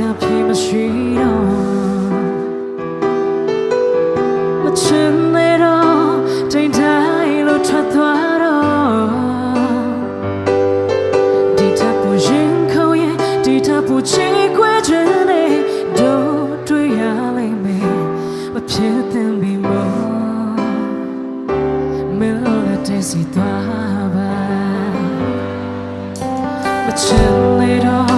ရာပြေမရှိတော့မချင်နေတော့တိမ်တိုင်းလို့ထွက်သွားတော့ဒီတပ်ပူရင်ခေါ်ရင်ဒီတပ်ပူချီခွဲခြင်းနဲ့တို့တွေ့ရလိမ့်မယ်မဖြစ်သင့်ပြီမို့မလို့တဲ့စီသွားပါမချင်နေတော့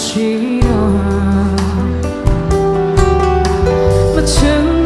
记得吗？我。